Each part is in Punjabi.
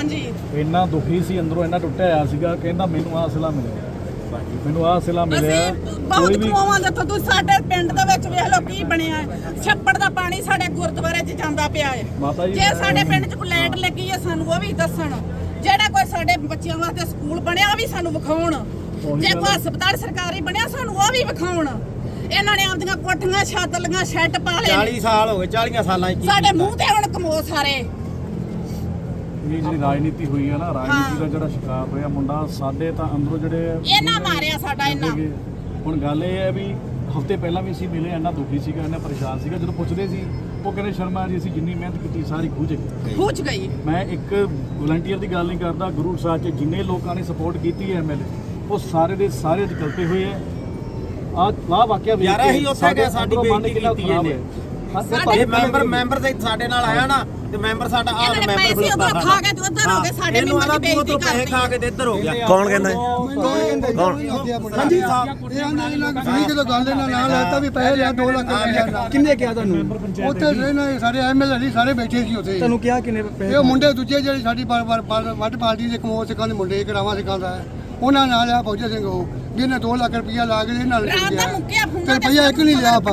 ਹਾਂਜੀ। ਇੰਨਾ ਦੁਖੀ ਸੀ ਅੰਦਰੋਂ ਇੰਨਾ ਟੁੱਟਿਆ ਹੋਇਆ ਸੀਗਾ ਕਹਿੰਦਾ ਮੈਨੂੰ ਆਹ ਸਿਲਾ ਮਿਲਿਆ। ਮੈਨੂੰ ਆਹ ਸਿਲਾ ਮਿਲਿਆ। ਅਸੀਂ ਬਹੁਤ ਕਮਾਵਾਂ ਜਿੱਥੋਂ ਤੁਸੀਂ ਸਾਡੇ ਪਿੰਡ ਦੇ ਵਿੱਚ ਵੇਖ ਲਓ ਕੀ ਬਣਿਆ ਹੈ। ਛੱਪੜ ਦਾ ਪਾਣੀ ਸਾਡੇ ਗੁਰਦੁਆਰੇ 'ਚ ਜਾਂਦਾ ਪਿਆ ਹੈ। ਮਾਤਾ ਜੀ ਜੇ ਸਾਡੇ ਪਿੰਡ 'ਚ ਕੋਈ ਲਾਈਟ ਲੱਗੀ ਹੈ ਸਾਨੂੰ ਉਹ ਵੀ ਦੱਸਣ। ਜਿਹੜਾ ਕੋਈ ਸਾਡੇ ਬੱਚਿਆਂ ਵਾਸਤੇ ਸਕੂਲ ਬਣਿਆ ਉਹ ਵੀ ਸਾਨੂੰ ਵਿਖਾਉਣ। ਜੇ ਕੋਈ ਹਸਪਤਾਲ ਸਰਕਾਰੀ ਬਣਿਆ ਸਾਨੂੰ ਉਹ ਵੀ ਵਿਖਾਉਣ। ਇਹਨਾਂ ਨੇ ਆਪਦੀਆਂ ਕੋਠੀਆਂ ਛੱਤ ਲੀਆਂ ਸ਼ੈੱਡ ਪਾ ਲਏ। 40 ਸਾਲ ਹੋ ਗਏ 40 ਸਾਲਾਂ 'ਚ ਕੀ ਸਾਡੇ ਕੀਤਾ? ਮੂੰਹ ਤੇ ਹੁਣ ਕਮੋ ਸਾਰੇ ਇਹ ਜਿਹੜੀ ਰਾਜਨੀਤੀ ਹੋਈ ਹੈ ਨਾ ਰਾਜਨੀਤੀ ਦਾ ਜਿਹੜਾ ਸ਼ਿਕਾਰ ਹੋਇਆ ਮੁੰਡਾ ਸਾਡੇ ਤਾਂ ਅੰਦਰੋਂ ਜਿਹੜੇ ਇਹਨਾਂ ਮਾਰਿਆ ਸਾਡਾ ਇਹਨਾਂ। ਹੁਣ ਗੱਲ ਇਹ ਹੈ ਵੀ ਹਫ਼ਤੇ ਪਹਿਲਾਂ ਵੀ ਅਸੀਂ ਮਿਲੇ ਇੰਨਾ ਦੁਖੀ ਸੀਗਾ ਇੰਨਾ ਪਰੇਸ਼ਾਨ ਸੀਗਾ। ਜਦੋਂ ਪੁੱਛਦੇ ਸੀ ਉਹ ਕਹਿੰਦੇ ਸ਼ਰਮਾ ਜੀ ਅਸੀਂ ਜਿੰਨੀ ਮਿਹਨਤ ਕੀਤੀ ਸਾਰੀ ਖੂਜ ਗਈ। ਖੂਚ ਗਈ। ਮੈਂ ਇੱਕ ਵਲੰਟੀਅਰ ਦੀ ਗੱਲ ਨਹੀਂ ਕਰਦਾ ਗੁਰੂ ਸਾਹਿਬ ਚ ਜਿੰਨੇ ਲੋਕਾਂ ਨੇ ਸਪੋਰਟ ਕੀਤੀ ਹੈ ਐਮਐਲਏ ਉਹ ਸਾਰੇ ਦੇ ਸਾਰੇ ਅੱਜ ਗਲਤੇ ਹੋਏ ਆ। ਆ ਆ ਵਾਕਿਆ ਵੇਖ ਯਾਰ ਅਸੀਂ ਉੱਥੇ ਗਏ, ਸਾਡੀ ਬੇਇੱਜ਼ਤੀ ਕੀਤੀ ਇਹਨੇ। ਸਾਡੇ ਮੈਂਬਰ ਮੈਂਬਰ ਦੇ ਸਾਡੇ ਨਾਲ ਆਇਆ ਨਾ ਤੇ ਮੈਂਬਰ ਸਾਡਾ ਇਹਨਾਂ ਨੇ ਮੈਂਬਰ ਪੈਸੇ ਉਧਰ ਖਾ ਕੇ ਤੇ ਉੱਧਰ ਹੋ ਗਏ ਸਾਡੇ ਆਲਾ ਤੂੰ ਬੇਇੱਜ਼ਤੀ ਪੈਸੇ ਖਾ ਕੇ ਤੇ ਇੱਧਰ ਹੋ ਗਿਆ। ਕੌਣ ਕਹਿੰਦਾ ਹਾਂਜੀ ਸਾਹਿਬ ਇਹ ਆਂਦੇ ਇਹਨਾਂ ਫਰੀ ਕਿਲੋ ਗੱਲ ਇਹਨਾਂ ਨਾਲ ਲੈਤਾ ਵੀ ਪੈਸੇ ਲਿਆ 2 ਲੱਖ ਰੁਪਇਆ ਕਿੰਨੇ ਕਿਹਾ ਤੁਹਾਨੂੰ? ਉੱਥੇ ਦੇ ਸਾਰੇ ਐਮਐਲਏ ਨਹੀਂ ਸਾਰੇ ਬੈਠੇ ਸੀ ਉੱਥੇ। ਤੁਹਾਨੂੰ ਕਿਹਾ ਕਿੰਨੇ ਪੈਸੇ ਇਹ ਮੁੰਡੇ ਦੂਜੇ ਜਿਹੜੇ ਸਾਡੀ ਵੱਡ ਪਾਰਟੀ ਦੇ ਕਮੋ ਸਿੱਖਾਂ ਦੇ ਮੁੰਡੇ ਕਰਾਵਾ ਸਿੱਖਾਂ ਦਾ। ਹੈ। ਉਹਨਾਂ ਨਾਲ ਆ ਫੌਜੀ ਸਿੰਘ ਉਹ ਜਿਹਨੇ 2 ਲੱਖ ਰੁਪਇਆ ਲਾ ਕੇ ਇਹਨਾਂ ਨਾਲ ਮੁੱਕਿਆ ਤੇ ਰੁਪਇਆ ਇੱਕ ਨਹੀਂ ਲਿਆ ਆਪਾਂ।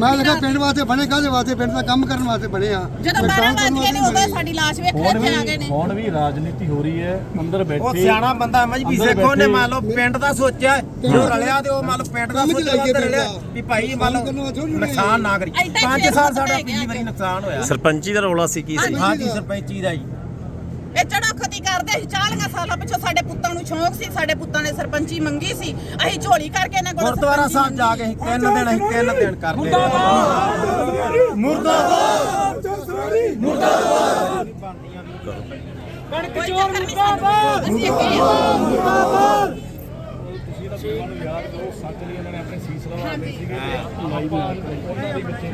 ਮੈਂ ਰਾਤ ਪਿੰਡ ਵਾਸਤੇ ਬਣੇ ਕਾਹਦੇ ਵਾਸਤੇ? ਪਿੰਡ ਦਾ ਕੰਮ ਕਰਨ ਵਾਸਤੇ ਬਣੇ ਆ। ਜਦੋਂ 12 ਵਜ ਨੇ ਉਦੋਂ ਸਾਡੀ ਲਾਸ਼ ਹੁਣ ਇੱਥੇ ਆ ਗਏ ਨੇ। ਹੁਣ ਵੀ ਰਾਜਨੀਤੀ ਹੋ ਰਹੀ ਹੈ ਅੰਦਰ ਬੈਠੇ ਉਹ ਸਿਆਣਾ ਬੰਦਾ ਮਜਬੀ ਸੇਖੋ ਨੇ ਮੰਨ ਲਓ ਪਿੰਡ ਦਾ ਸੋਚਿਆ ਜੋ ਰਲਿਆ ਤੇ ਉਹ ਮੰਨ ਲਓ ਪਿੰਡ ਦਾ ਸੋਚਿਆ ਰਲਿਆ। ਵੀ ਭਾਈ ਮੰਨ ਲਓ ਨੁਕਸਾਨ ਨਾ ਕਰੀ ਐਡਾ ਹੀ 5 ਛੇ ਸਾਲ ਸਾਡਾ ਪਿਛਲੀ ਵਾਰੀ ਨੁਕਸਾਨ ਹੋਇਆ। ਸਰਪੰਚੀ ਦਾ ਰੌਲਾ ਸੀ ਕੀ ਸੀ? ਹਾਂਜੀ ਸਰਪੰਚੀ ਦਾ ਜੀ। ਇਹ ਚੜੋਖਤੀ ਕਰਦੇ ਸੀ 40 ਸਾਲਾਂ ਪਿੱਛੋਂ ਸਾਡੇ ਪੁੱਤਾਂ ਨੂੰ ਸ਼ੌਂਕ ਸੀ ਸਾਡੇ ਪੁੱਤਾਂ ਨੇ ਸਰਪੰਚੀ ਮੰਗੀ ਸੀ ਅਸੀਂ ਝੋਲੀ ਕਰਕੇ ਇਹਨਾਂ ਕੋਲ ਗੁਰਦੁਆਰਾ ਸਾਹਿਬ ਜਾ ਕੇ ਅਸੀਂ ਤਿੰਨ ਦਿਨ ਅਸੀਂ ਤਿੰਨ ਦਿਨ ਕਰਦੇ ਮੁਰਦਾਬਾਦ! ਕਣਕ ਚੋਰ ਮੁਰਦਾਬਾਦ! ਅਸੀਂ ਇੱਕ ਹੀ ਹਾਂ। ਤੁਸੀਂ ਤਾਂ ਲੋਕਾਂ ਨੂੰ ਯਾਦ ਕਰੋ ਸੱਚ ਲਈ ਇਹਨਾਂ ਨੇ ਆਪਣੇ ਸੀਸ ਲਵਾਉਂਦੇ ਸੀਗੇ ਤੇ ਲਾਈ ਵੀ ਉਹਨਾਂ ਦੇ ਵਿੱਚ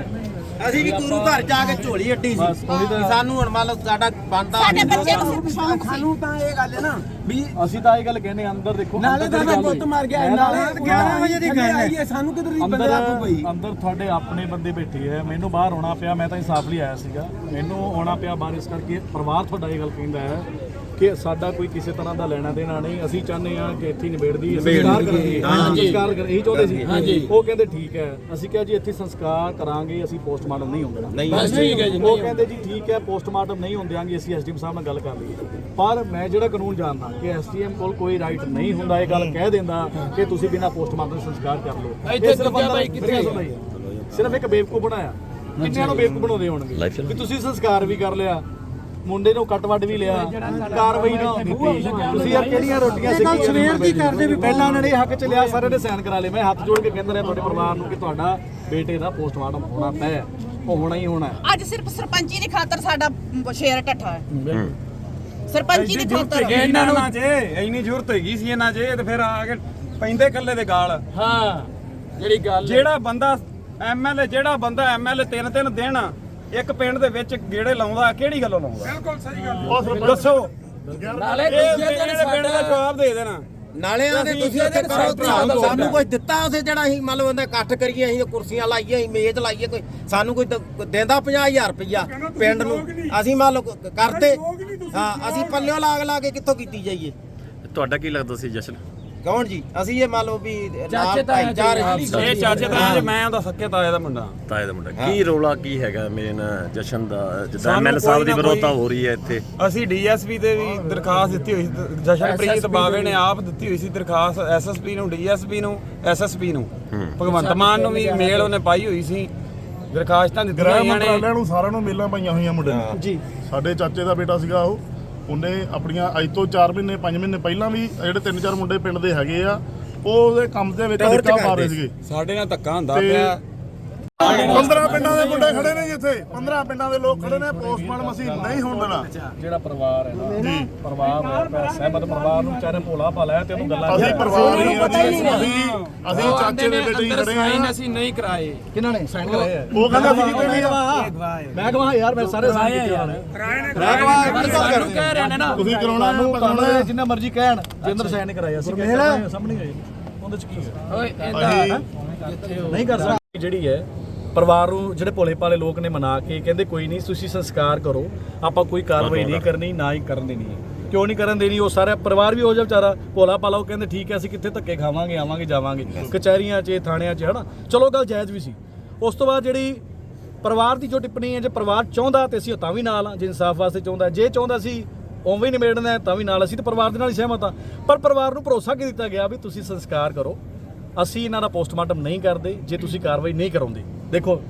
ਅਸੀਂ ਵੀ ਗੁਰੂ ਘਰ ਜਾ ਕੇ ਝੋਲੀ ਅੱਡੀ ਸੀ। ਤਾਂ- ਸਾਨੂੰ ਹੁਣ ਮੰਨ ਲਓ ਸਾਡਾ ਬੰਦਾ ਸਾਡੇ ਬੱਚਿਆਂ ਨੂੰ ਸਿਰਫ ਸ਼ੌਂਕ ਸੀ। ਸਾਨੂੰ ਤਾਂ ਇਹ ਗੱਲ ਹੈ ਨਾ ਵੀ ਅਸੀਂ ਤਾਂ ਇਹ ਗੱਲ ਕਹਿੰਦੇ ਅੰਦਰ ਦੇਖੋ ਨਾਲੇ ਗੱਲ ਪੁੱਤ ਹੋਈ। ਮਰ ਗਿਆ ਮੈਂ ਨਾਲੇ ਤਾਂ- 11 ਵਜੇ ਦੀ ਗੱਲ ਹੈ। ਸਾਨੂੰ ਕਿਧਰ ਦੀ ਅੰਦਰ ਬੰਦੇ ਆਪੂ ਪਈ ਅੰਦਰ ਤੁਹਾਡੇ ਆਪਣੇ ਬੰਦੇ ਬੈਠੇ ਐ ਮੈਨੂੰ ਬਾਹਰ ਆਉਣਾ ਪਿਆ ਮੈਂ ਤਾਂ ਇਨਸਾਫ ਲਈ ਆਇਆ ਸੀਗਾ। ਮੈਨੂੰ ਆਉਣਾ ਪਿਆ ਬਾਹਰ ਇਸ ਕਰਕੇ ਪਰਿਵਾਰ ਤੁਹਾਡਾ ਇਹ ਗੱਲ ਕਹਿੰਦਾ ਹੈ। ਕਿ ਸਾਡਾ ਕੋਈ ਕਿਸੇ ਤਰ੍ਹਾਂ ਦਾ ਲੈਣਾ ਦੇਣਾ ਨਹੀਂ ਅਸੀਂ ਚਾਹੁੰਦੇ ਹਾਂ ਕਿ ਇੱਥੇ ਹੀ ਨਿਬੇੜਦੀ ਅਸੀਂ ਸੰਸਕਾਰ ਕਰਾਂਗੇ ਸੰਸਕਾਰ ਕਰ ਇਹੀ ਚਾਹੁੰਦੇ ਸੀ। ਉਹ ਕਹਿੰਦੇ ਠੀਕ ਹੈ ਅਸੀਂ ਕਿਹਾ ਜੀ ਇੱਥੇ ਸੰਸਕਾਰ ਕਰਾਂਗੇ ਅਸੀਂ ਪੋਸਟਮਾਰਟਮ ਨਹੀਂ ਹੁੰਦੇ ਨਹੀਂ। ਠੀਕ ਹੈ ਜੀ ਉਹ ਕਹਿੰਦੇ ਜੀ ਠੀਕ ਹੈ ਪੋਸਟਮਾਰਟਮ ਨਹੀਂ ਹੁੰਦਿਆਂਗੇ ਅਸੀਂ ਐਸਡੀਐਮ ਸਾਹਿਬ ਨਾਲ ਗੱਲ ਕਰ ਲਈਏ। ਪਰ ਮੈਂ ਜਿਹੜਾ ਕਾਨੂੰਨ ਜਾਣਦਾ ਕਿ ਐਸਡੀਐਮ ਕੋਲ ਕੋਈ ਰਾਈਟ ਨਹੀਂ ਹੁੰਦਾ ਇਹ ਗੱਲ ਕਹਿ ਦਿੰਦਾ ਕਿ ਤੁਸੀਂ ਬਿਨਾਂ ਪੋਸਟਮਾਰਟਮ ਸੰਸਕਾਰ ਕਰ ਲਓ। ਇਹ ਸਿਰਫ ਅੰਦਰ ਕਿੱਥੇ ਸਿਰਫ ਇੱਕ ਬੇਵਕੂਫ ਬਣਾਇਆ। ਕਿੰਨਿਆਂ ਨੂੰ ਬੇਵਕੂਫ ਬਣਾਉਂਦੇ ਹੋਣਗੇ। ਕਿ ਤੁਸੀਂ ਸੰਸਕਾਰ ਵੀ ਕਰ ਲਿਆ ਮੁੰਡੇ ਨੂੰ ਕੱਟ ਵੱਢ ਵੀ ਲਿਆ। ਕਾਰਵਾਈ ਨਾ ਤੁਸੀਂ ਯਾਰ ਕਿਹੜੀਆਂ ਰੋਟੀਆਂ ਸਿੱਖੀਆਂ? ਸਵੇਰ ਦੀ ਕਰਦੇ ਵੀ ਪਹਿਲਾਂ ਉਹਨਾਂ ਨੇ ਹੱਕ ਚ ਲਿਆ ਸਾਰਿਆਂ ਨੇ ਸਾਈਨ ਕਰਾ ਲਏ। ਮੈਂ ਹੱਥ ਜੋੜ ਕੇ ਕਹਿੰਦਾ ਰਿਹਾ ਤੁਹਾਡੇ ਪਰਿਵਾਰ ਨੂੰ ਕਿ ਤੁਹਾਡਾ ਬੇਟੇ ਦਾ ਪੋਸਟਮਾਰਟਮ ਹੋਣਾ। ਉਹ ਹੋਣਾ ਹੀ ਹੋਣਾ। ਅੱਜ ਸਿਰਫ ਸਰਪੰਚੀ ਦੀ ਖਾਤਰ ਸਾਡਾ ਸ਼ੇਰ ਟੱਠਾ ਹੈ। ਸਰਪੰਚੀ ਦੀ ਖਾਤਰ। ਇਹਨਾਂ ਨੂੰ ਜੇ ਇੰਨੀ ਜ਼ਰੂਰਤ ਹੈਗੀ ਸੀ ਇਹਨਾਂ ਜੇ ਤੇ ਫਿਰ ਆ ਕੇ ਪੈਂਦੇ ਕੱਲੇ ਦੇ ਗਾਲ। ਹਾਂ ਜਿਹੜੀ ਗੱਲ ਜਿਹੜਾ ਬੰਦਾ ਐਮਐਲਏ ਜਿਹੜਾ ਬੰਦਾ ਐਮਐਲਏ ਤਿੰਨ ਤਿੰਨ ਦਿਨ ਇੱਕ ਪਿੰਡ ਦੇ ਵਿੱਚ ਗੇੜੇ ਲਾਉਂਦਾ ਕਿਹੜੀ ਗੱਲੋਂ ਲਾਉਂਦਾ? ਬਿਲਕੁਲ ਸਹੀ ਗੱਲ ਦੱਸੋ। ਨਾਲੇ ਦੂਜੇ ਦਿਨ ਪਿੰਡ ਦਾ ਸਾਡਾ ਜਵਾਬ ਦੇ ਦੇਣਾ। ਨਾਲੇ ਆਂਦੇ ਤੁਸੀਂ ਉੱਥੇ ਕਰੋ ਤੁਹਾਨੂੰ ਸਾਨੂੰ ਕੁਝ ਦਿੱਤਾ ਉਸੇ ਜਿਹੜਾ ਅਸੀਂ ਮੰਨ ਲਓ ਉਹਦਾ ਇਕੱਠ ਕਰੀਏ ਅਸੀਂ ਕੁਰਸੀਆਂ ਲਾਈਏ ਅਸੀਂ ਮੇਜ਼ ਲਾਈਏ ਕੋਈ ਸਾਨੂੰ ਕੋਈ ਦ- ਦਿੰਦਾ 50000 ਰੁਪਇਆ ਪਿੰਡ ਨੂੰ। ਅਸੀਂ ਮੰਨ ਲਓ ਕ- ਕਰਦੇ। ਹਾਂ ਅਸੀਂ ਪੱਲਿਓ ਲਾਗ ਲਾ ਕੇ ਕਿੱਥੋਂ ਕੀਤੀ ਜਾਈਏ? ਤੁਹਾਡਾ ਕੀ ਲੱਗਦਾ ਸੀ ਜਸ਼ਨ? ਕੌਣ ਜੀ? ਅਸੀਂ ਇਹ ਮੰਨ ਲਓ ਵੀ ਚਾਚੇ ਭਾਈਚਾਰੇ ਜੀ, ਦੀ ਇਹ ਚਾਚੇ ਤਾਂ ਜੇ ਮੈਂ ਉਹਦਾ ਸੱਕੇ ਤਾਏ ਦਾ ਮੁੰਡਾ। ਤਾਏ ਦਾ ਮੁੰਡਾ। ਕੀ ਰੌਲਾ ਕੀ ਹੈਗਾ ਮੇਨ ਜਸ਼ਨ ਦਾ? ਜਿੱਦਾਂ ਸਾਨੂੰ ਐਮਐਲ ਸਾਹਿਬ ਕੋਈ ਦੀ ਨਾ ਵਿਰੋਧਤਾ ਕੋਈ- ਹੋ ਰਹੀ ਹੈ ਇੱਥੇ। ਅਸੀਂ ਡੀਐਸਪੀ ਤੇ ਵੀ ਦਰਖਾਸਤ ਦਿੱਤੀ ਹੋਈ ਸੀ। ਜਸ਼ਨਪ੍ਰੀਤ ਬਾਵੇ ਨੇ ਆਪ ਦਿੱਤੀ ਹੋਈ ਸੀ ਦਰਖਾਸਤ। ਐਸਐਸਪੀ ਨੂੰ ਡੀਐਸਪੀ ਨੂੰ ਐਸਐਸਪੀ ਨੂੰ। ਭਗਵੰਤ ਮਾਨ ਨੂੰ ਵੀ ਮੇਲ ਉਹਨੇ ਪਾਈ ਹੋਈ ਸੀ। ਦਰਖਾਸਤਾਂ ਦਿੱਤੀਆਂ ਗ੍ਰਹਿ ਹੋਈਆਂ ਨੇ। ਨੂੰ ਸਾਰਿਆਂ ਨੂੰ ਮੇਲਾਂ ਪਾਈਆਂ ਹੋਈਆਂ ਮੁੰਡੇ ਨੂੰ। ਜੀ। ਸਾਡੇ ਚਾਚੇ ਦਾ ਬੇਟਾ ਸੀਗਾ ਉਹ। ਉਹਨੇ ਆਪਣੀਆਂ ਅੱਜ ਤੋਂ 4 ਮਹੀਨੇ 5 ਮਹੀਨੇ ਪਹਿਲਾਂ ਵੀ ਜਿਹੜੇ ਤਿੰਨ ਚਾਰ ਮੁੰਡੇ ਪਿੰਡ ਦੇ ਹੈਗੇ ਆ ਉਹ ਉਹਦੇ ਕੰਮ ਦੇ ਵਿੱਚ ਡਿੱਕਾ ਮਾਰੇ ਕਰਦੇ ਸੀਗੇ। ਸਾਡੇ ਨਾਲ ਧੱਕਾ ਹੁੰਦਾ ਪਿਆ। 15 ਪਿੰਡਾਂ ਦੇ ਮੁੰਡੇ ਖੜੇ ਨੇ ਜੀ ਇੱਥੇ। 15 ਪਿੰਡਾਂ ਦੇ ਲੋਕ ਖੜੇ ਨੇ ਪੋਸਟਮਾਰਟਮ ਅਸੀਂ ਨਹੀਂ ਹੋਣ ਦੇਣਾ। ਜਿਹੜਾ ਪਰਿਵਾਰ ਹੈ ਨਾ ਪਰਿਵਾਰ ਹੋਇਆ ਪਿਆ ਸਹਿਮਤ ਪਰਿਵਾਰ ਨੂੰ ਵਿਚਾਰੇ ਭੋਲਾ ਭਾਲਾ ਹੈ ਤੇ ਉਹਨੂੰ ਗੱਲਾਂ ਅਸੀਂ ਪਰਿਵਾਰ ਨਹੀਂ ਅਸੀਂ ਅਸੀਂ ਅਸੀਂ ਚਾਚੇ ਦੇ ਬੇਟੇ ਹੀ ਖੜੇ ਆ ਅਸੀਂ ਨਹੀਂ ਕਰਾਏ। ਕਿਹਨਾਂ ਨੇ? ਸਾਈਨ ਕਰਾਏ ਉਹ ਕਹਿੰਦਾ ਅਸੀਂ ਕਿਤੇ ਨਹੀਂ ਮੈਂ ਕਹਾਂ ਯਾਰ ਮੈਂ ਸਾਰੇ ਸਾਈਨ ਕੀਤੇ ਹੋਣੇ ਸਾਨੂੰ ਕਹਿ ਰਹੇ ਨੇ ਨਾ। ਤੁਸੀਂ ਕਰਾਉਣਾ ਹੈ ਤੁਹਾਨੂੰ ਕਰਾਉਣਾ ਜਿੰਨਾ ਮਰਜ਼ੀ ਕਹਿਣ ਜਿੰਦਰ ਸਾਈਨ ਕਰਾਇਆ। ਅਸੀਂ ਸਾਹਮਣੇ ਗਏ ਉਹਦੇ ਚ ਕੀ ਹੈ? ਓਏ ਅਸੀਂ ਨਹੀਂ ਕਰ ਸਕਦੇ। ਜਿਹੜੀ ਹੈ ਪਰਿਵਾਰ ਨੂੰ ਜਿਹੜੇ ਭੋਲੇ ਭਾਲੇ ਲੋਕ ਨੇ ਮਨਾ ਕੇ ਕਹਿੰਦੇ ਕੋਈ ਨਹੀਂ ਤੁਸੀਂ ਸੰਸਕਾਰ ਕਰੋ ਆਪਾਂ ਕੋਈ ਕਾਰਵਾਈ ਨਹੀਂ ਕਰਨੀ। ਨਾ ਹੀ ਕਰਨ ਦੇਣੀ ਹੈ। ਕਿਉਂ ਨਹੀਂ ਕਰਨ ਦੇਣੀ? ਉਹ ਸਾਰਾ ਪਰਿਵਾਰ ਵੀ ਹੋ ਜਾ ਵਿਚਾਰਾ। ਭੋਲਾ ਭਾਲਾ ਉਹ ਕਹਿੰਦੇ ਠੀਕ ਹੈ ਅਸੀਂ ਕਿੱਥੇ ਧੱਕੇ ਖਾਵਾਂਗੇ ਆਵਾਂਗੇ ਜਾਵਾਂਗੇ। ਕਚਹਿਰੀਆਂ 'ਚ ਥਾਣਿਆਂ 'ਚ ਹਨਾ? ਚਲੋ ਗੱਲ ਜਾਇਜ਼ ਵੀ ਸੀ। ਉਸ ਤੋਂ ਬਾਅਦ ਜਿਹੜੀ ਪਰਿਵਾਰ ਦੀ ਜੋ ਟਿੱਪਣੀ ਹੈ ਜੇ ਪਰਿਵਾਰ ਚਾਹੁੰਦਾ ਤੇ ਅਸੀਂ ਤਾਂ ਵੀ ਨਾਲ ਆ ਜੇ ਇਨਸਾਫ ਵਾਸਤੇ ਚਾਹੁੰਦਾ। ਜੇ ਚਾਹੁੰਦਾ ਸੀ ਉਵੇਂ ਹੀ ਨਿਬੇੜਨਾ ਤਾਂ ਵੀ ਨਾਲ ਅਸੀਂ ਤੇ ਪਰਿਵਾਰ ਦੇ ਨਾਲ ਹੀ ਸਹਿਮਤ ਆ ਪਰ ਪਰਿਵਾਰ ਨੂੰ ਭਰੋਸਾ ਕੀ ਦਿੱਤਾ ਗਿਆ ਵੀ ਤੁਸੀਂ ਸੰਸਕਾਰ ਕਰੋ? ਅਸੀਂ ਇਹਨਾਂ ਦਾ ਪੋਸਟਮਾਰਟਮ ਨਹੀਂ ਕਰਦੇ ਜੇ ਤੁਸੀਂ ਕਾਰਵਾਈ ਨਹੀਂ ਕਰਾਉਂਦੇ। ਦੇਖੋ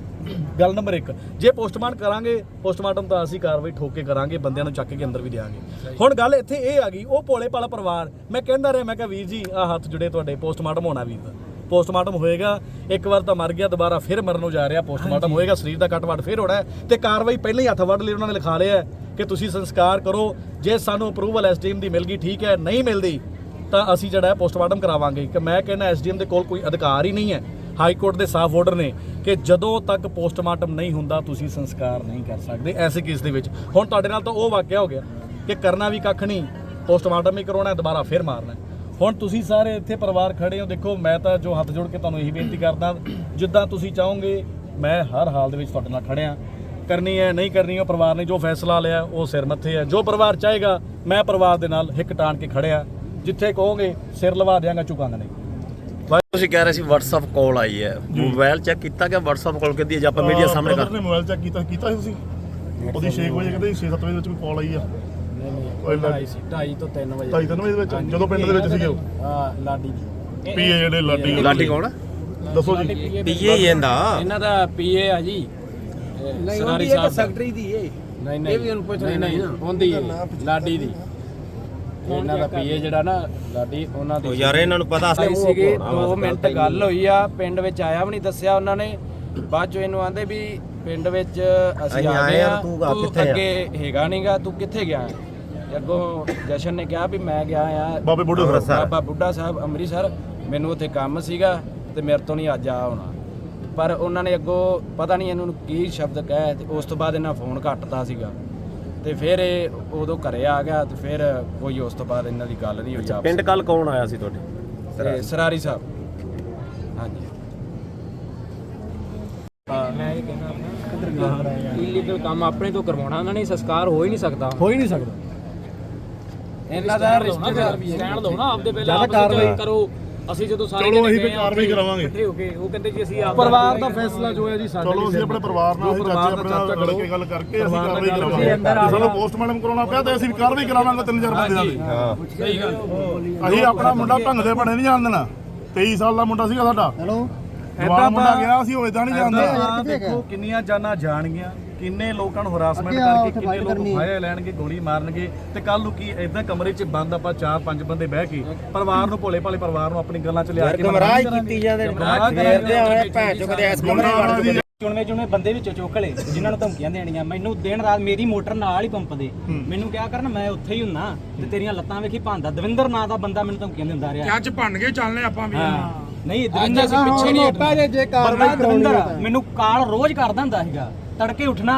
ਗੱਲ ਨੰਬਰ 1 ਜੇ ਪੋਸਟਮਾਰਟਮ ਕਰਾਂਗੇ ਪੋਸਟਮਾਰਟਮ ਤਾਂ ਅਸੀਂ ਕਾਰਵਾਈ ਠੋਕ ਕੇ ਕਰਾਂਗੇ ਬੰਦਿਆਂ ਨੂੰ ਚੱਕ ਕੇ ਅੰਦਰ ਵੀ ਦੇਵਾਂਗੇ ਹੁਣ ਗੱਲ ਇੱਥੇ ਇਹ ਆ ਗਈ ਉਹ ਭੋਲੇ ਭਾਲਾ ਪਰਿਵਾਰ ਮੈਂ ਕਹਿੰਦਾ ਰਿਹਾ ਮੈਂ ਕਿਹਾ ਵੀਰ ਜੀ ਆ ਹੱਥ ਜੁੜੇ ਤੁਹਾਡੇ ਪੋਸਟਮਾਰਟਮ ਹੋਣਾ ਵੀਰ ਦਾ। ਪੋਸਟਮਾਰਟਮ ਹੋਏਗਾ ਇੱਕ ਵਾਰ ਤਾਂ ਮਰ ਗਿਆ ਦੁਬਾਰਾ ਫਿਰ ਮਰਨ ਨੂੰ ਜਾ ਰਿਹਾ ਪੋਸਟਮਾਰਟਮ ਹੋਏਗਾ ਸਰੀਰ ਦਾ ਕੱਟ-ਵੱਟ ਫਿਰ ਹੋਣਾ ਤੇ ਕਾਰਵਾਈ ਪਹਿਲਾਂ ਹੀ ਹੱਥ ਵੱਢ ਲਈ ਉਹਨਾਂ ਨੇ ਲਿਖਾ ਲਿਆ ਕਿ ਤੁਸੀਂ ਸੰਸਕਾਰ ਕਰੋ ਜੇ ਸਾਨੂੰ ਅਪਰੂਵਲ ਐਸਡੀਐਮ ਦੀ ਮਿਲ ਗਈ ਠੀਕ ਹੈ ਨਹੀਂ ਮਿਲਦੀ ਤਾਂ ਅਸੀਂ ਜਿਹੜਾ ਹੈ ਪੋਸਟਮਾਰਟਮ ਕਰਾਵਾਂਗੇ। ਕਿ ਮੈਂ ਕਹਿੰਦਾ ਐਸਡੀਐਮ ਦੇ ਕੋਲ ਕੋਈ ਅਧਿਕਾਰ ਹੀ ਨਹੀਂ ਹੈ। ਹਾਈ ਕੋਰਟ ਦੇ ਸਾਫ਼ ਆਰਡਰ ਨੇ ਕਿ ਜਦੋਂ ਤੱਕ ਪੋਸਟਮਾਰਟਮ ਨਹੀਂ ਹੁੰਦਾ, ਤੁਸੀਂ ਸੰਸਕਾਰ ਨਹੀਂ ਕਰ ਸਕਦੇ। ਐਸੇ ਕੇਸ ਦੇ ਵਿੱਚ। ਹੁਣ ਤੁਹਾਡੇ ਨਾਲ ਤਾਂ ਉਹ ਵਾਕਿਆ ਹੋ ਗਿਆ ਕਿ ਕਰਨਾ ਵੀ ਕੱਖ ਨਹੀਂ, ਪੋਸਟਮਾਰਟਮ ਹੀ ਕਰਾਉਣਾ ਦੁਬਾਰਾ ਫਿਰ ਮਾਰਨਾ ਹੁਣ ਤੁਸੀਂ ਸਾਰੇ ਇੱਥੇ ਪਰਿਵਾਰ ਖੜੇ ਹੋ, ਦੇਖੋ, ਮੈਂ ਤਾਂ ਜੋ ਹੱਥ ਜੋੜ ਕੇ ਤੁਹਾਨੂੰ ਇਹੀ ਬੇਨਤੀ ਕਰਦਾ, ਜਿੱਦਾਂ ਤੁਸੀਂ ਚਾਹੋਗੇ, ਮੈਂ ਹਰ ਹਾਲ ਦੇ ਵਿੱਚ ਤੁਹਾਡੇ ਨਾਲ ਖੜਿਆ। ਕਰਨੀ ਹੈ, ਨਹੀਂ ਕਰਨੀ, ਉਹ ਪਰਿਵਾਰ ਨੇ ਜੋ ਫੈਸਲਾ ਲਿਆ, ਉਹ ਸਿਰ ਮੱਥੇ ਹੈ। ਜੋ ਪਰਿਵਾਰ ਚਾਹੇਗਾ, ਮੈਂ ਪਰਿਵਾਰ ਦੇ ਨਾਲ ਹਿੱਕ ਟਾਣ ਕੇ ਖੜਿਆ। ਜਿੱਥੇ ਕਹੋਗੇ, ਸਿਰ ਲਵਾ ਦਿਆਂਗਾ, ਝੁਕਾਂਗਾ ਨਹੀਂ। ਤੁਸੀਂ ਕਹਿ ਰਹੇ ਸੀ WhatsApp ਕਾਲ ਆਈ ਹੈ। ਮੋਬਾਈਲ ਚੈੱਕ ਕੀਤਾ ਕਿ WhatsApp ਕਾਲ ਕਿੱਦੀ ਜੇ ਆਪਾਂ ਮੀਡੀਆ ਸਾਹਮਣੇ ਕਰ ਨੇ ਮੋਬਾਈਲ ਚੈੱਕ ਕੀਤਾ ਕੀਤਾ ਸੀ ਤੁਸੀਂ? ਉਹਦੀ 6 ਵਜੇ ਕਹਿੰਦੇ 6-7 ਵਜੇ ਵਿੱਚ ਵੀ ਕਾਲ ਆਈ ਆ। ਉਹ ਢਾਈ ਸੀ 2:30 ਤੋਂ 3 ਵਜੇ। ਢਾਈ ਤਿੰਨ ਵਜੇ ਦੇ ਵਿੱਚ? ਜਦੋਂ ਪਿੰਡ ਦੇ ਵਿੱਚ ਸੀਗੇ ਉਹ? ਹਾਂ ਲਾਡੀ ਪੀਏ ਜਿਹੜੇ ਲਾਡੀ ਲਾਡੀ ਕੌਣ? ਹੈ ਦੱਸੋ ਜੀ। ਪੀਏ ਹੀ ਇਹਦਾ। ਇਹਨਾਂ ਦਾ ਪੀਏ ਆ ਜੀ। ਨਹੀਂ ਉਹਦੀ ਇੱਕ ਸੈਕਟਰੀ ਦੀ। ਏ। ਨਹੀਂ ਨਹੀਂ ਇਹ ਵੀ ਉਹਨੂੰ ਪੁੱਛ ਨਹੀਂ ਨਹੀਂ ਹੁੰਦੀ ਏ, ਲਾਡੀ ਦੀ। ਇਹਨਾਂ ਦਾ ਪੀਏ ਜਿਹੜਾ ਨਾ ਲਾਡੀ ਉਹਨਾਂ ਦੀ ਯਾਰ ਇਹਨਾਂ ਨੂੰ ਪਤਾ ਆਈ ਸੀਗੀ 2 ਮਿੰਟ ਗੱਲ ਹੋਈ ਆ ਪਿੰਡ ਵਿੱਚ ਆਇਆ ਵੀ ਨਹੀਂ ਦੱਸਿਆ ਉਹਨਾਂ ਨੇ। ਬਾਅਦ ਚ ਇਹਨੂੰ ਆਂਦੇ ਵੀ ਪਿੰਡ ਵਿੱਚ ਅਸੀਂ ਅਸੀਂ ਆ ਆਏ ਗਏ ਆ, ਆ ਤੂੰ ਤੂੰ ਕਿੱਥੇ ਆ? ਅੱਗੇ ਹੈਗਾ ਨਹੀਂਗਾ ਤੂੰ ਕਿੱਥੇ ਗਿਆ? ਤੇ ਅੱਗੋਂ ਜਸ਼ਨ ਨੇ ਕਿਹਾ ਵੀ ਮੈਂ ਗਿਆ ਆ। ਬਾਬੇ ਬੁੱਢੇ ਸਾਹਿਬ। ਬਾਬਾ ਬੁੱਢਾ ਸਾਹਿਬ ਅੰਮ੍ਰਿਤਸਰ ਮੈਨੂੰ ਉੱਥੇ ਕੰਮ ਸੀਗਾ ਤੇ ਮੇਰੇ ਤੋਂ ਨਹੀਂ ਅੱਜ ਆ ਹੋਣਾ ਪਰ ਉਹਨਾਂ ਨੇ ਅੱਗੋਂ ਪਤਾ ਨਹੀਂ ਇਹਨੂੰ ਕੀ ਸ਼ਬਦ ਕਹਿ ਤੇ ਉਸ ਤੋਂ ਬਾਅਦ ਇਹਨਾਂ ਫੋਨ ਕੱਟਤਾ ਸੀਗਾ। ਤੇ ਫਿਰ ਇਹ ਉਦੋਂ ਘਰੇ ਆ ਗਿਆ ਤੇ ਫਿਰ ਕੋਈ ਉਸ ਤੋਂ ਬਾਅਦ ਇਹਨਾਂ ਦੀ ਗੱਲ ਨਹੀਂ ਹੋਈ ਪਿੰਡ ਕੱਲ ਕੌਣ ਆਇਆ ਸੀ ਤੁਹਾਡੇ? ਸਰਾਰੀ। ਸਾਹਿਬ। ਹਾਂਜੀ। ਮੈਂ ਇਹ ਕਹਿੰਦਾ ਇਲੀਗਲ ਕੰਮ ਆਪਣੇ ਤੋਂ ਕਰਵਾਉਣਾ ਉਹਨਾਂ ਨੇ ਸੰਸਕਾਰ ਹੋ ਹੀ ਨਹੀਂ ਸਕਦਾ। ਹੋ ਹੀ ਨਹੀਂ ਸਕਦਾ। ਇਹਨਾਂ ਦਾ ਰਿਸ਼ਤੇਦਾਰ ਵੀ ਸਟੈਂਡ ਲਓ ਨਾ ਆਪਦੇ ਪਹਿਲਾਂ ਕਰੋ। ਅਸੀਂ ਜਦੋਂ ਸਾਰੇ ਚਲੋ ਅਸੀਂ ਵੀ ਕਾਰਵਾਈ ਕਰਾਵਾਂਗੇ। ਇਕੱਠੇ ਹੋ ਕੇ ਉਹ ਕਹਿੰਦੇ ਜੀ ਅਸੀਂ ਆਪ ਪਰਿਵਾਰ ਦਾ ਫੈਸਲਾ ਜੋ ਹੈ ਜੀ ਸਾਡੇ ਚਲੋ ਅਸੀਂ ਆਪਣੇ ਪਰਿਵਾਰ ਨਾਲ ਅਸੀਂ ਚਾਚੇ ਆਪਣੇ ਨਾਲ ਰਲ ਕੇ ਗੱਲ ਕਰਕੇ ਅਸੀਂ ਕਾਰਵਾਈ ਕਰਾਵਾਂਗੇ। ਜੇ ਸਾਨੂੰ ਪੋਸਟਮਾਰਟਮ ਕਰਾਉਣਾ ਪਿਆ ਤੇ ਅਸੀਂ ਵੀ ਕਾਰਵਾਈ ਕਰਾਵਾਂਗੇ ਤਿੰਨ ਚਾਰ ਬੰਦਿਆਂ ਦੀ। ਸਹੀ ਗੱਲ। ਅਸੀਂ ਆਪਣਾ ਮੁੰਡਾ ਢੰਗ ਦੇ ਬਣੇ ਨਹੀਂ ਜਾਣ ਦੇਣਾ 23 ਸਾਲ ਦਾ ਮੁੰਡਾ ਸੀਗਾ ਸਾਡਾ। ਹੈਲੋ। ਐਦਾਂ ਮੁੰਡਾ ਗਿਆ ਅਸੀਂ ਉਹ ਇਦਾਂ ਨਹੀਂ ਜਾਣਦੇ। ਦੇਖੋ ਕਿੰਨੀਆਂ ਜਾਨਾਂ ਜਾਣਗੀਆਂ। ਕਿੰਨੇ ਲੋਕਾਂ ਨੂੰ ਹਰਾਸਮੈਂਟ ਕਰਕੇ ਕਿੰਨੇ ਲੋਕ ਫਾਇਆ ਲੈਣਗੇ ਗੋਲੀ ਮਾਰਨਗੇ ਤੇ ਕੱਲ ਨੂੰ ਕੀ ਇਦਾਂ ਕਮਰੇ 'ਚ ਬੰਦ ਆਪਾਂ ਚਾਰ ਪੰਜ ਬੰਦੇ ਬਹਿ ਕੇ ਪਰਿਵਾਰ ਨੂੰ ਭੋਲੇ ਭਾਲੇ ਪਰਿਵਾਰ ਨੂੰ ਆਪਣੀ ਗੱਲਾਂ 'ਚ ਲਿਆ ਕੇ ਗਮਰਾਹ ਕੀਤੀ ਜਾਂਦੇ ਗੁੰਮਰਾਹ ਫੇਰਦੇ ਹੋਏ ਭੈਣ ਚੁੱਕਦੇ ਐਸ ਕਮਰੇ ਵੜ ਕੇ ਚੁਣਵੇਂ ਚੁਣਵੇਂ ਬੰਦੇ ਵਿੱਚੋਂ ਚੁੱਕ ਲਏ ਜਿਨ੍ਹਾਂ ਨੂੰ ਧਮਕੀਆਂ ਦੇਣੀਆਂ। ਮੈਨੂੰ ਦਿਨ ਰਾਤ ਮੇਰੀ ਮੋਟਰ ਨਾਲ ਹੀ ਪੰਪ ਦੇ। ਮੈਨੂੰ ਕਿਹਾ ਕਰਨ ਮੈਂ ਉੱਥੇ ਹੀ ਹੁੰਨਾ ਤੇ ਤੇਰੀਆਂ ਲੱਤਾਂ ਵੇਖੀ ਭਾਂਦਾ। ਦਵਿੰਦਰ ਨਾਂ ਦਾ ਬੰਦਾ ਮੈਨੂੰ ਧਮਕੀਆਂ ਦਿੰਦਾ ਰਿਹਾ। ਅੱਜ ਭੰਨ ਕੇ ਚੱਲਨੇ ਆਪਾਂ ਵੀ। ਨਹੀਂ ਦਵਿੰਦਰ ਅਸੀਂ ਪਿੱਛੇ ਨਹੀਂ ਹਟਣਾ। ਜੇ ਦਵਿੰਦਰ ਮੈਨੂੰ ਕਾਲ ਰੋਜ਼ ਕਰਦਾ ਹੁੰਦਾ ਸੀਗਾ। ਤੜਕੇ ਉੱਠਣਾ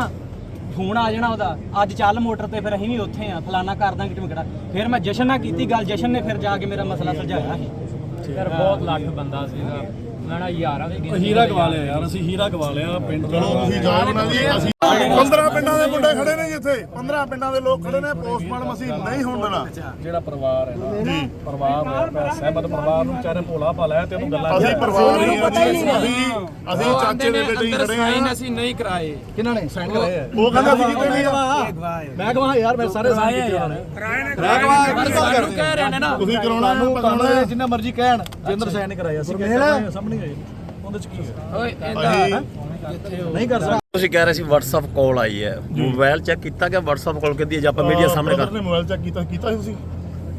ਫੋਨ ਆ ਜਾਣਾ ਉਹਦਾ। ਅੱਜ ਚੱਲ ਮੋਟਰ ਤੇ ਫਿਰ ਅਸੀਂ ਵੀ ਉੱਥੇ ਆ ਫਲਾਨਾ ਕਰ ਦਾਂਗੇ ਟਮਕੜਾ ਫਿਰ ਮੈਂ ਜਸ਼ਨ ਨਾਲ ਕੀਤੀ ਗੱਲ ਜਸ਼ਨ ਨੇ ਫਿਰ ਜਾ ਕੇ ਮੇਰਾ ਮਸਲਾ ਸੁਲਝਾਇਆ ਸੀ। ਯਾਰ ਬਹੁਤ ਲੱਖ ਬੰਦਾ ਸੀਗਾ। ਮੈਂ ਨਾ ਯਾਰਾਂ ਦੇ ਹੀਰਾ ਗਵਾ ਲਿਆ ਯਾਰ ਅਸੀਂ ਹੀਰਾ ਗਵਾ ਲਿਆ ਪਿੰਡ ਚਲੋ ਤੁਸੀਂ ਜਾਓ ਨਾ ਜੀ ਅਸੀਂ 15 ਪਿੰਡਾਂ ਦੇ ਮੁੰਡੇ ਖੜੇ ਨੇ ਜੀ ਇੱਥੇ 15 ਪਿੰਡਾਂ ਦੇ ਲੋਕ ਖੜੇ ਨੇ ਪੋਸਟਮਾਰਟਮ ਅਸੀਂ ਨਹੀਂ ਹੋਣ ਦੇਣਾ। ਜਿਹੜਾ ਪਰਿਵਾਰ ਹੈ ਨਾ ਪਰਿਵਾਰ ਹੋਇਆ ਪਿਆ ਸਹਿਮਤ ਪਰਿਵਾਰ ਨੂੰ ਚਾਰੇ ਭੋਲਾ ਭਾਲਾ ਤੇ ਉਹਨੂੰ ਗੱਲਾਂ ਅਸੀਂ ਪਰਿਵਾਰ ਨਹੀਂ ਅਸੀਂ ਅਸੀਂ ਅਸੀਂ ਚਾਚੇ ਦੇ ਬੇਟੇ ਹੀ ਖੜੇ ਸਾਈਨ ਆ ਅਸੀਂ ਨਹੀਂ ਕਰਾਏ। ਕਿਹਨਾਂ ਨੇ? ਸਾਈਨ ਕਰਾਏ ਉਹ ਕਹਿੰਦਾ ਅਸੀਂ ਕਿਤੇ ਨਹੀਂ ਆ। ਮੈਂ ਕਹਾਂ ਯਾਰ ਮੈਂ ਸਾਰੇ ਸਾਈਨ ਕੀਤੇ ਹੋਣੇ ਸਾਨੂੰ ਕਹਿ ਰਹੇ ਨੇ ਨਾ। ਤੁਸੀਂ ਕਰਾਉਣਾ ਨੂੰ ਨੂੰ ਪਕਾਉਣਾ ਜਿੰਨਾ ਮਰਜ਼ੀ ਕਹਿਣ ਜਿੰਦਰ ਸਾਈਨ ਕਰਾਇਆ ਅਸੀਂ ਕਹਿੰਦੇ ਸਾਹਮਣੇ ਗਏ ਉਹਦੇ 'ਚ ਕੀ ਹੈ? ਓਏ ਅਸੀਂ ਨਹੀਂ ਕਰ ਸਕਦੇ। ਤੁਸੀਂ ਕਹਿ ਰਹੇ ਸੀ WhatsApp ਕਾਲ ਆਈ ਹੈ। ਮੋਬਾਈਲ ਚੈੱਕ ਕੀਤਾ ਕਿ WhatsApp ਕਾਲ ਕਿੱਦੀ ਜੇ ਆਪਾਂ ਮੀਡੀਆ ਸਾਹਮਣੇ ਕਰ ਨੇ ਮੋਬਾਈਲ ਚੈੱਕ ਕੀਤਾ ਕੀਤਾ ਸੀ ਤੁਸੀਂ?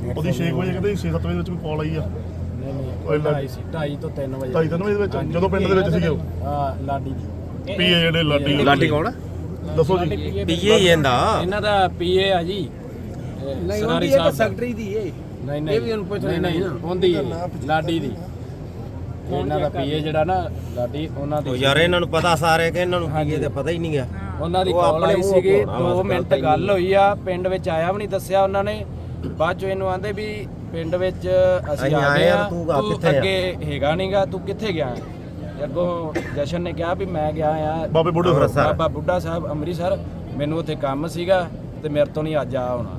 ਉਹਦੀ 6 ਵਜੇ ਕਹਿੰਦੇ 6-7 ਵਜੇ ਵਿੱਚ ਵੀ ਕਾਲ ਆਈ ਆ। ਉਹ ਢਾਈ ਸੀ 2:30 ਤੋਂ 3 ਵਜੇ। ਢਾਈ ਤਿੰਨ ਵਜੇ ਦੇ ਵਿੱਚ ਜਦੋਂ ਪਿੰਡ ਦੇ ਵਿੱਚ ਸੀਗੇ ਉਹ। ਹਾਂ ਲਾਡੀ ਪੀਏ ਜਿਹੜੇ ਲਾਡੀ ਲਾਡੀ ਕੌਣ? ਹੈ ਦੱਸੋ ਜੀ। ਪੀਏ ਹੀ ਇਹਦਾ। ਇਹਨਾਂ ਦਾ ਪੀਏ ਆ ਜੀ। ਨਹੀਂ ਇੱਕ ਸੈਕਟਰੀ ਦੀ। ਏ। ਨਹੀਂ ਨਹੀਂ ਇਹ ਵੀ ਉਹਨੂੰ ਪੁੱਛ ਨਹੀਂ ਨਹੀਂ ਹੁੰਦੀ ਏ ਲਾਡੀ ਦੀ। ਇਹਨਾਂ ਦਾ ਪੀਏ ਜਿਹੜਾ ਨਾ ਲਾਡੀ ਉਹਨਾਂ ਦੀ ਯਾਰ ਇਹਨਾਂ ਨੂੰ ਪਤਾ ਸਾਰੇ ਕਿ ਇਹਨਾਂ ਨੂੰ ਪੀਏ ਤੇ ਪਤਾ ਹੀ ਨਹੀਂ ਗਿਆ। ਉਹਨਾਂ ਦੀ ਉਹ ਕਾਲ ਆਪਣੇ ਆਈ ਮੂੰਹੋਂ ਸੀਗੀ ਘੋੜਨਾ 2 ਬਸ ਮਿੰਟ ਗੱਲ ਗੱਲ ਹੋਈ ਆ ਪਿੰਡ ਵਿੱਚ ਆਇਆ ਵੀ ਨਹੀਂ ਦੱਸਿਆ ਉਹਨਾਂ ਨੇ। ਬਾਅਦ ਚ ਇਹਨੂੰ ਆਂਦੇ ਵੀ ਪਿੰਡ ਵਿੱਚ ਅਸੀਂ ਅਸੀਂ ਆ ਆਏ ਗਏ ਆ, ਆ ਤੂੰ ਤੂੰ ਕਿੱਥੇ ਆ? ਅੱਗੇ ਹੈਗਾ ਨਹੀਂਗਾ ਤੂੰ ਕਿੱਥੇ ਗਿਆ? ਅੱਗੋਂ ਜਸ਼ਨ ਨੇ ਕਿਹਾ ਵੀ ਮੈਂ ਗਿਆ ਆ। ਬਾਬੇ ਬੁੱਢੇ ਸਾਹਿਬ ਬਾਬਾ ਬੁੱਢਾ ਸਾਹਿਬ ਅੰਮ੍ਰਿਤਸਰ ਮੈਨੂੰ ਉੱਥੇ ਕੰਮ ਸੀਗਾ ਤੇ ਮੇਰੇ ਤੋਂ ਨਹੀਂ ਅੱਜ ਆ ਹੋਣਾ।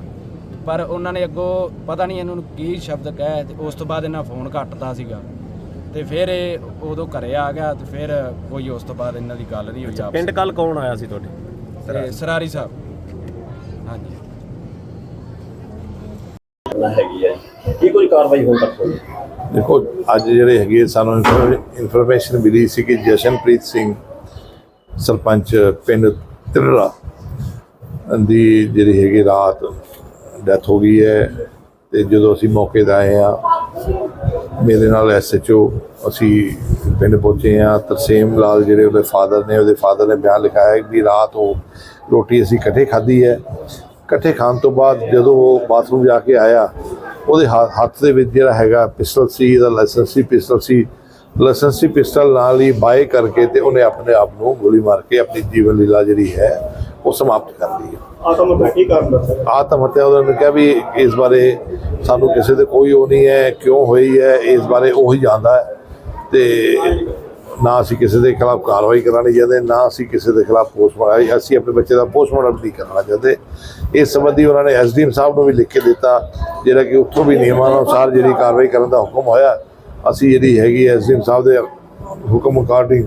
ਪਰ ਉਹਨਾਂ ਨੇ ਅੱਗੋਂ ਪਤਾ ਨਹੀਂ ਇਹਨਾਂ ਨੂੰ ਕੀ ਸ਼ਬਦ ਕਹਿ ਤੇ ਉਸ ਤੋਂ ਬਾਅਦ ਇਹਨਾਂ ਫੋਨ ਕੱਟਤਾ ਸੀਗਾ। ਤੇ ਫਿਰ ਇਹ ਉਦੋਂ ਘਰੇ ਆ ਗਿਆ ਤੇ ਫਿਰ ਕੋਈ ਉਸ ਤੋਂ ਬਾਅਦ ਇਹਨਾਂ ਦੀ ਗੱਲ ਨਹੀਂ ਹੋਈ ਆਪਸ ਪਿੰਡ ਕੱਲ ਕੌਣ ਆਇਆ ਸੀ ਤੁਹਾਡੇ? ਤੇ ਸਰਾਰੀ। ਸਾਹਿਬ। ਹਾਂਜੀ। ਹੈਗੀ ਹੈ ਕੀ ਕੋਈ ਕਾਰਵਾਈ ਹੋਣ ਤੱਕ ਹੋਈ ਦੇਖੋ ਅੱਜ ਜਿਹੜੇ ਹੈਗੇ ਸਾਨੂੰ ਇਨਫੋਰਮੇਸ਼ਨ ਮਿਲੀ ਸੀ ਕਿ ਜਸ਼ਨਪ੍ਰੀਤ ਸਿੰਘ ਸਰਪੰਚ ਪਿੰਡ ਤਿਰੜਾ ਦੀ ਜਿਹੜੀ ਹੈਗੀ ਰਾਤ ਡੈਥ ਹੋ ਗਈ ਹੈ। ਤੇ ਜਦੋਂ ਅਸੀਂ ਮੌਕੇ 'ਤੇ ਆਏ ਆ ਮੇਰੇ ਨਾਲ ਐਸਐਚਓ ਅਸੀਂ ਪਿੰਡ ਪਹੁੰਚੇ ਆ ਤਰਸੇਮ ਲਾਲ ਜਿਹੜੇ ਉਹਦੇ ਫਾਦਰ ਨੇ, ਉਹਦੇ ਫਾਦਰ ਨੇ ਬਿਆਨ ਲਿਖਾਇਆ ਹੈ ਕਿ ਰਾਤ ਉਹ ਰੋਟੀ ਅਸੀਂ ਇਕੱਠੇ ਖਾਧੀ ਹੈ। ਇਕੱਠੇ ਖਾਣ ਤੋਂ ਬਾਅਦ ਜਦੋਂ ਉਹ ਬਾਥਰੂਮ ਜਾ ਕੇ ਆਇਆ, ਉਹਦੇ ਹੱਥ ਦੇ ਵਿੱਚ ਜਿਹੜਾ ਹੈਗਾ ਪਿਸਟਲ ਸੀ, ਇਹਦਾ ਲਾਇਸੈਂਸੀ ਪਿਸਟਲ ਸੀ। ਲਾਇਸੈਂਸੀ ਪਿਸਟਲ ਨਾਲ ਹੀ ਬਾਏ ਕਰਕੇ ਤੇ ਉਹਨੇ ਆਪਣੇ ਆਪ ਨੂੰ ਗੋਲੀ ਮਾਰ ਕੇ ਆਪਣੀ ਜੀਵਨ ਲੀਲਾ ਜਿਹੜੀ ਹੈ, ਉਹ ਸਮਾਪਤ ਕਰ ਲਈ ਹੈ। ਆਤਮ ਹੱਤਿਆ ਕੀ ਕਾਰਨ ਆਤਮ ਹੱਤਿਆ ਉਹਨਾਂ ਨੇ ਕਿਹਾ ਵੀ ਇਸ ਬਾਰੇ ਸਾਨੂੰ ਕਿਸੇ ਤੇ ਕੋਈ ਉਹ ਨਹੀਂ ਹੈ, ਕਿਉਂ ਹੋਈ ਹੈ, ਇਸ ਬਾਰੇ ਉਹੀ ਜਾਣਦਾ ਹੈ। ਤੇ ਨਾ ਅਸੀਂ ਕਿਸੇ ਦੇ ਖਿਲਾਫ ਕਾਰਵਾਈ ਕਰਾਣੀ ਚਾਹੁੰਦੇ, ਨਾ ਅਸੀਂ ਕਿਸੇ ਦੇ ਖਿਲਾਫ ਪੋਸਟਮਾਰਟਮ ਅਸੀਂ ਆਪਣੇ ਬੱਚੇ ਦਾ ਪੋਸਟਮਾਰਟਮ ਨਹੀਂ ਕਰਨਾ ਚਾਹੁੰਦੇ। ਇਸ ਸੰਬੰਧੀ ਉਹਨਾਂ ਨੇ ਐਸਡੀਐਮ ਸਾਹਿਬ ਨੂੰ ਵੀ ਲਿਖ ਕੇ ਦਿੱਤਾ, ਜਿਹੜਾ ਕਿ ਉੱਥੋਂ ਵੀ ਨਿਯਮਾਂ ਅਨੁਸਾਰ ਜਿਹੜੀ ਕਾਰਵਾਈ ਕਰਨ ਦਾ ਹੁਕਮ ਹੋਇਆ, ਅਸੀਂ ਜਿਹੜੀ ਹੈਗੀ ਐਸਡੀਐਮ ਸਾਹਿਬ ਦੇ ਹੁਕਮ ਅਕਾਰਡਿੰਗ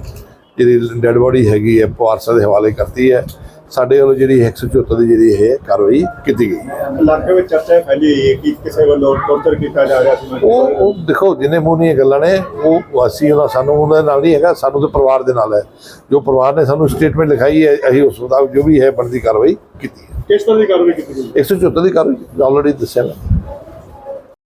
ਜਿਹੜੀ ਡੈੱਡ ਬੋਡੀ ਹੈਗੀ ਹੈ ਪਾਰਸਾ ਦੇ ਹਵਾਲੇ ਕਰਤੀ ਹੈ ਸਾਡੇ ਵੱਲੋਂ ਜਿਹੜੀ 174 ਦੀ ਜਿਹੜੀ ਇਹ ਕਾਰਵਾਈ ਕੀਤੀ ਗਈ ਹੈ। ਇਲਾਕੇ ਵਿੱਚ ਚਰਚਾ ਫੈਲੀ ਹੋਈ ਹੈ ਕਿ ਕਿਸੇ ਵੱਲੋਂ ਟੌਰਚਰ ਕੀਤਾ ਜਾ ਰਿਹਾ ਸੀ। ਉਹ ਉਹ ਦੇਖੋ ਜਿੰਨੇ ਮੂੰਹ ਦੀਆਂ ਗੱਲਾਂ ਨੇ ਉਹ ਅਸੀਂ ਉਹਨਾਂ ਸਾਨੂੰ ਉਹਨਾਂ ਨਾਲ ਨਹੀਂ ਹੈਗਾ ਸਾਨੂੰ ਤੇ ਪਰਿਵਾਰ ਦੇ ਨਾਲ ਹੈ। ਜੋ ਪਰਿਵਾਰ ਨੇ ਸਾਨੂੰ ਸਟੇਟਮੈਂਟ ਲਿਖਾਈ ਹੈ ਅਸੀਂ ਉਸ ਮੁਤਾਬਕ ਜੋ ਵੀ ਹੈ ਬਣਦੀ ਕਾਰਵਾਈ ਕੀਤੀ ਹੈ। ਕਿਸ ਤਰ੍ਹਾਂ ਦੀ ਕਾਰਵਾਈ ਕੀਤੀ ਗਈ? 174 ਦੀ ਕਾਰਵਾਈ ਆਲਰੇਡੀ ਦੱਸਿਆ ਮੈਂ